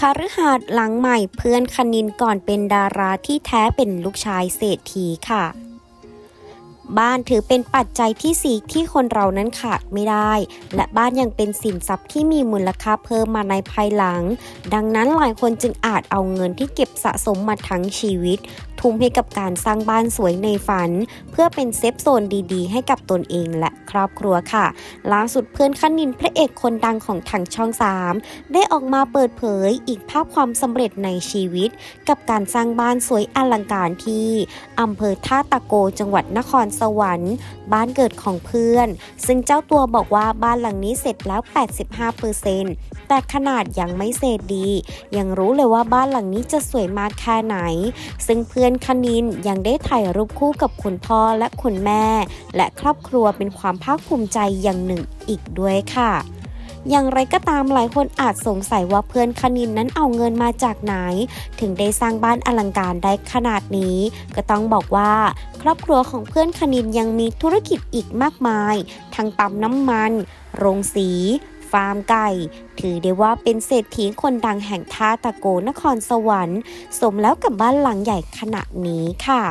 คฤหาสน์หลังใหม่เพื่อนคณินก่อนเป็นดาราที่แท้เป็นลูกชายเศรษฐีค่ะ บ้านถือเป็นปัจจัยที่สี่ที่คนเรานั้นขาดไม่ได้ และบ้านยังเป็นสินทรัพย์ที่มีมูลค่าเพิ่มมาในภายหลัง ดังนั้นหลายคนจึงอาจเอาเงินที่เก็บสะสมมาทั้งชีวิต ทุ่มให้กับการสร้างบ้านสวยในฝัน เพื่อเป็นเซฟโซนดีๆ ให้กับตนเองและครอบครัวค่ะ ล่าสุดเพื่อนคณินพระเอกคนดังของทางช่อง 3 ได้ออกมาเปิดเผยอีกภาพความสำเร็จในชีวิต กับการสร้างบ้านสวยอลังการที่อำเภอท่าตะโกจังหวัดนครสวรรค์ บ้านเกิดของเพื่อน ซึ่งเจ้าตัวบอกว่าบ้านหลังนี้เสร็จแล้ว 85%แต่ขนาดยังไม่เสร็จดี ยังรู้เลยว่าบ้านหลังนี้จะสวยมากแค่ไหน ซึ่งเพื่อนนคณินยังได้ถ่ายรูปคู่กับคุณพ่อและคุณแม่ และครอบครัวเป็นความภาคภูมิใจอย่างหนึ่งอีกด้วยค่ะ อย่างไรก็ตามหลายคนอาจสงสัยว่าเพื่อนคณินนั้นเอาเงินมาจากไหน ถึงได้สร้างบ้านอลังการได้ขนาดนี้ ก็ต้องบอกว่า ครอบครัวของเพื่อนคณินยังมีธุรกิจอีกมากมาย ทั้งปั๊มน้ำมัน โรงสี ฟาร์มไก่ ถือได้ว่าเป็นเศรษฐีคนดังแห่งท่าตะโกนครสวรรค์ สมแล้วกับบ้านหลังใหญ่ขนาดนี้ค่ะ